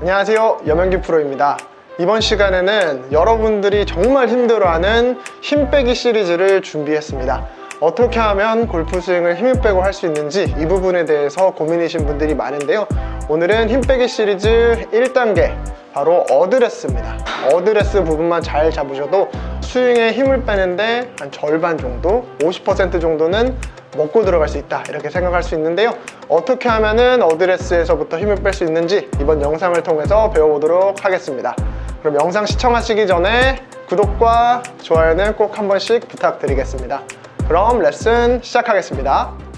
안녕하세요. 여명기 프로입니다. 이번 시간에는 여러분들이 정말 힘들어하는 힘 빼기 시리즈를 준비했습니다. 어떻게 하면 골프 스윙을 힘을 빼고 할 수 있는지 이 부분에 대해서 고민이신 분들이 많은데요. 오늘은 힘 빼기 시리즈 1단계 바로 어드레스입니다. 어드레스 부분만 잘 잡으셔도 스윙에 힘을 빼는데 한 절반 정도 50% 정도는 먹고 들어갈 수 있다 이렇게 생각할 수 있는데요. 어떻게 하면은 어드레스에서부터 힘을 뺄 수 있는지 이번 영상을 통해서 배워보도록 하겠습니다. 그럼 영상 시청하시기 전에 구독과 좋아요는 꼭 한 번씩 부탁드리겠습니다. 그럼 레슨 시작하겠습니다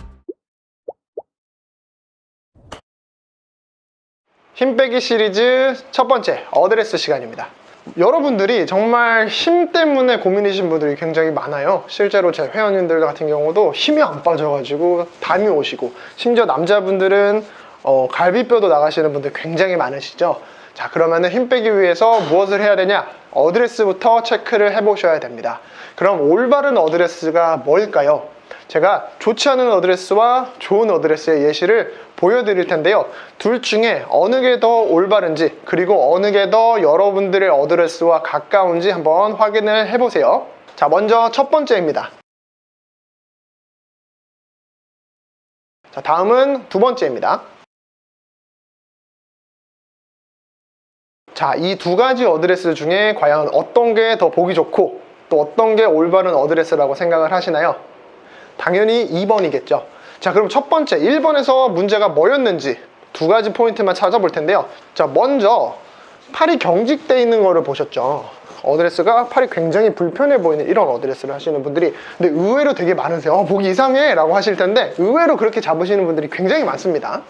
힘 빼기 시리즈 첫 번째 어드레스 시간입니다 여러분들이 정말 힘 때문에 고민이신 분들이 굉장히 많아요. 실제로 제 회원님들 같은 경우도 힘이 안 빠져가지고 담이 오시고 심지어 남자분들은 어, 갈비뼈도 나가시는 분들 굉장히 많으시죠. 자 그러면은 힘 빼기 위해서 무엇을 해야 되냐? 어드레스부터 체크를 해보셔야 됩니다. 그럼 올바른 어드레스가 뭘까요? 제가 좋지 않은 어드레스와 좋은 어드레스의 예시를 보여드릴 텐데요. 둘 중에 어느 게 더 올바른지 그리고 어느 게 더 여러분들의 어드레스와 가까운지 한번 확인을 해보세요. 자, 먼저 첫 번째입니다. 자, 다음은 두 번째입니다. 자, 이 두 가지 어드레스 중에 과연 어떤 게 더 보기 좋고 또 어떤 게 올바른 어드레스라고 생각을 하시나요? 당연히 2번이겠죠. 자, 그럼 첫 번째 1번에서 문제가 뭐였는지 두 가지 포인트만 찾아볼 텐데요. 자, 먼저 팔이 경직돼 있는 거를 보셨죠. 어드레스가 팔이 굉장히 불편해 보이는 이런 어드레스를 하시는 분들이 근데 의외로 되게 많으세요. 어, 보기 이상해 라고 하실 텐데 의외로 그렇게 잡으시는 분들이 굉장히 많습니다.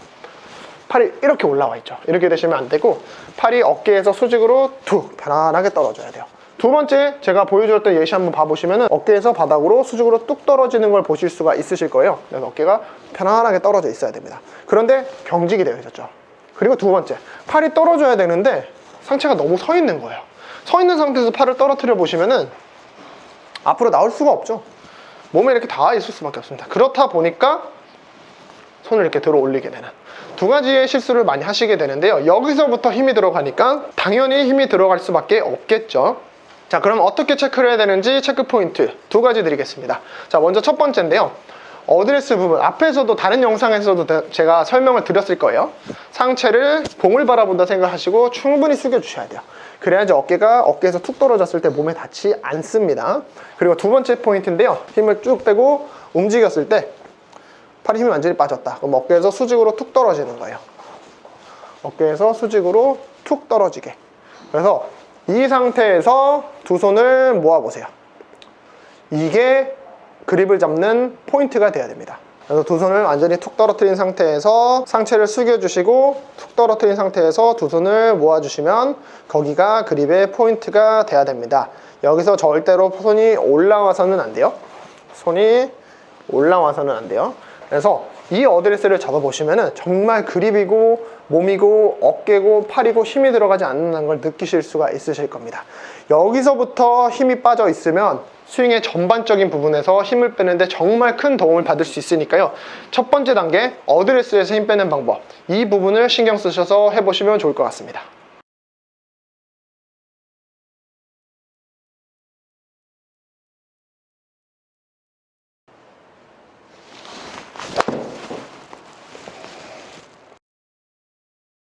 팔이 이렇게 올라와 있죠. 이렇게 되시면 안 되고 팔이 어깨에서 수직으로 툭 편안하게 떨어져야 돼요. 두 번째 제가 보여드렸던 예시 한번 봐보시면 어깨에서 바닥으로 수직으로 뚝 떨어지는 걸 보실 수가 있으실 거예요. 그래서 어깨가 편안하게 떨어져 있어야 됩니다. 그런데 경직이 되어 있었죠. 그리고 두 번째 팔이 떨어져야 되는데 상체가 너무 서 있는 거예요. 서 있는 상태에서 팔을 떨어뜨려 보시면은 앞으로 나올 수가 없죠. 몸에 이렇게 닿아 있을 수밖에 없습니다. 그렇다 보니까 손을 이렇게 들어 올리게 되는 두 가지의 실수를 많이 하시게 되는데요. 여기서부터 힘이 들어가니까 당연히 힘이 들어갈 수밖에 없겠죠. 자, 그럼 어떻게 체크를 해야 되는지 체크 포인트 두 가지 드리겠습니다. 자, 먼저 첫 번째인데요. 어드레스 부분 앞에서도 다른 영상에서도 대- 제가 설명을 드렸을 거예요. 상체를 봉을 바라본다 생각하시고 충분히 숙여 주셔야 돼요. 그래야지 어깨가 어깨에서 툭 떨어졌을 때 몸에 닿지 않습니다. 그리고 두 번째 포인트인데요. 힘을 쭉 빼고 움직였을 때 팔에 힘이 완전히 빠졌다. 그럼 어깨에서 수직으로 툭 떨어지는 거예요. 어깨에서 수직으로 툭 떨어지게. 그래서 이 상태에서 두 손을 모아보세요. 이게 그립을 잡는 포인트가 돼야 됩니다. 그래서 두 손을 완전히 툭 떨어뜨린 상태에서 상체를 숙여주시고 툭 떨어뜨린 상태에서 두 손을 모아주시면 거기가 그립의 포인트가 돼야 됩니다. 여기서 절대로 손이 올라와서는 안 돼요. 손이 올라와서는 안 돼요. 그래서 이 어드레스를 잡아보시면 정말 그립이고 몸이고 어깨고 팔이고 힘이 들어가지 않는다는 걸 느끼실 수가 있으실 겁니다. 여기서부터 힘이 빠져 있으면 스윙의 전반적인 부분에서 힘을 빼는데 정말 큰 도움을 받을 수 있으니까요. 첫 번째 단계 어드레스에서 힘 빼는 방법 이 부분을 신경 쓰셔서 해보시면 좋을 것 같습니다.